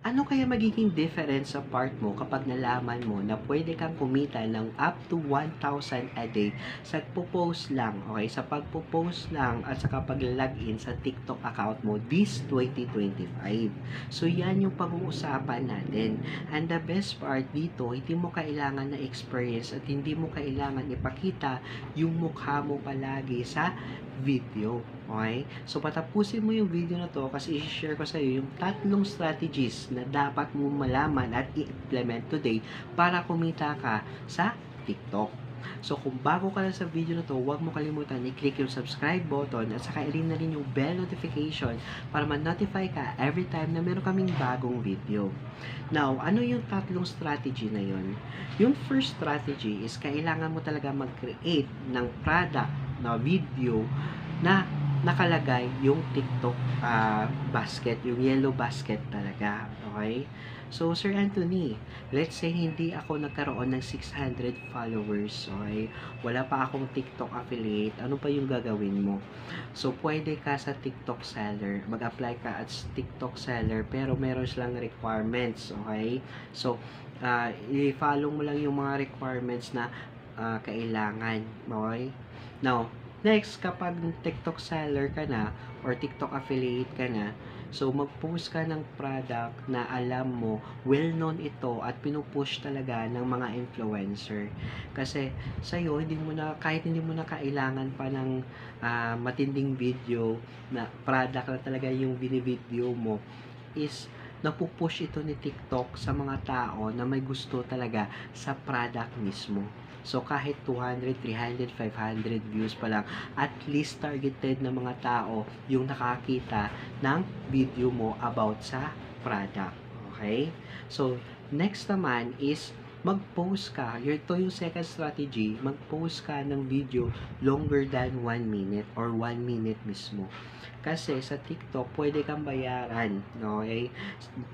Ano kaya magiging difference sa part mo kapag nalaman mo na pwede kang kumita ng up to 1,000 a day sa post lang, okay? Sa pagpo-post lang at sa pag-login sa TikTok account mo this 2025. So, yan yung pag-uusapan natin. And the best part dito, hindi mo kailangan na experience at hindi mo kailangan ipakita yung mukha mo palagi sa video. Okay? So, patapusin mo yung video na to kasi i-share ko sa iyo yung tatlong strategies na dapat mo malaman at i-implement today para kumita ka sa TikTok. So, kung bago ka lang sa video na to, huwag mo kalimutan i-click yung subscribe button at saka i-ring na rin yung bell notification para ma-notify ka every time na meron kaming bagong video. Now, ano yung tatlong strategy na yon? Yung first strategy is kailangan mo talaga mag-create ng product na video na nakalagay yung TikTok uh, basket, yung yellow basket talaga. Okay? So, Sir Anthony, let's say hindi ako nagkaroon ng 600 followers, okay? Wala pa akong TikTok affiliate, ano pa yung gagawin mo? So, pwede ka sa TikTok seller, mag-apply ka as TikTok seller, pero meron silang requirements, okay? So, uh, i-follow mo lang yung mga requirements na uh, kailangan, okay? Now, Next, kapag TikTok seller ka na or TikTok affiliate ka na, so mag-post ka ng product na alam mo, well-known ito at pinupush talaga ng mga influencer. Kasi sa'yo, hindi mo na, kahit hindi mo na kailangan pa ng uh, matinding video na product na talaga yung binivideo mo, is napupush ito ni TikTok sa mga tao na may gusto talaga sa product mismo. So, kahit 200, 300, 500 views pa lang, at least targeted na mga tao yung nakakita ng video mo about sa product. Okay? So, next naman is mag-post ka. Ito yung second strategy. Mag-post ka ng video longer than 1 minute or 1 minute mismo. Kasi sa TikTok, pwede kang bayaran, okay?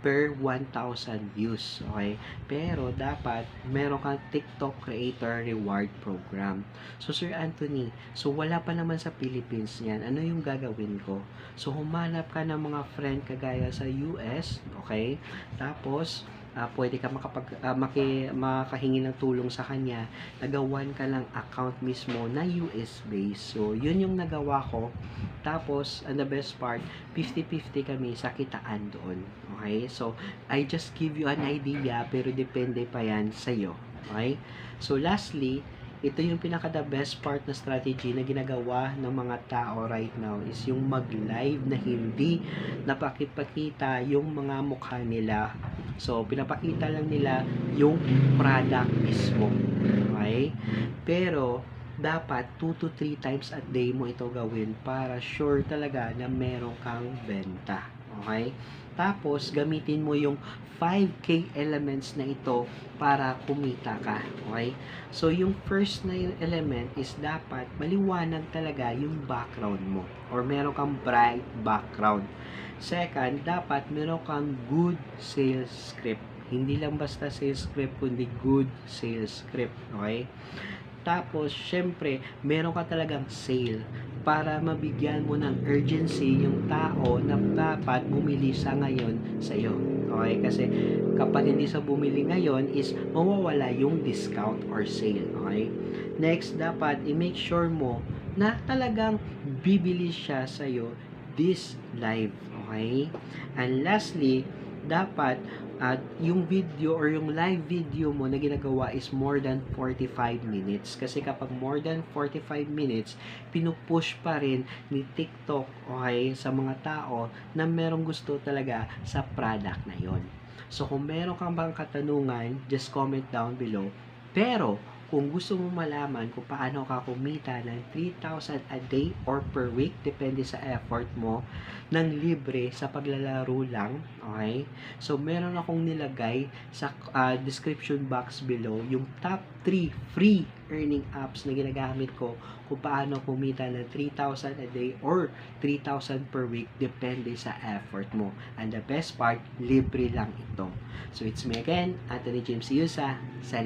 Per 1,000 views, okay? Pero dapat meron kang TikTok Creator Reward Program. So Sir Anthony, so wala pa naman sa Philippines yan. Ano yung gagawin ko? So humanap ka ng mga friend kagaya sa US, okay? Tapos uh, pwede ka makapag, uh, maki, makahingi ng tulong sa kanya, nagawan ka lang account mismo na US based. So, yun yung nagawa ko. Tapos, and the best part, 50-50 kami sa kitaan doon. Okay? So, I just give you an idea, pero depende pa yan sa'yo. Okay? So, lastly, ito yung pinaka the best part na strategy na ginagawa ng mga tao right now is yung mag-live na hindi napakipakita yung mga mukha nila. So, pinapakita lang nila yung product mismo. Okay? Pero, dapat 2 to 3 times a day mo ito gawin para sure talaga na meron kang benta. Okay? Tapos, gamitin mo yung 5K elements na ito para kumita ka. Okay? So, yung first na element is dapat maliwanag talaga yung background mo. Or meron kang bright background. Second, dapat meron kang good sales script. Hindi lang basta sales script, kundi good sales script. Okay? Tapos, syempre, meron ka talagang sale para mabigyan mo ng urgency yung tao na dapat bumili sa ngayon sa iyo. Okay? Kasi kapag hindi sa bumili ngayon is mawawala yung discount or sale. Okay? Next, dapat i-make sure mo na talagang bibili siya sa iyo this live. Okay? And lastly, dapat at yung video or yung live video mo na ginagawa is more than 45 minutes. Kasi kapag more than 45 minutes, pinupush pa rin ni TikTok okay, sa mga tao na merong gusto talaga sa product na yon. So kung meron kang bang katanungan, just comment down below. Pero kung gusto mo malaman kung paano ka kumita ng 3,000 a day or per week, depende sa effort mo, ng libre sa paglalaro lang, okay? So, meron akong nilagay sa uh, description box below yung top 3 free earning apps na ginagamit ko kung paano kumita ng 3,000 a day or 3,000 per week, depende sa effort mo. And the best part, libre lang ito. So, it's me again, Anthony James Yusa, signing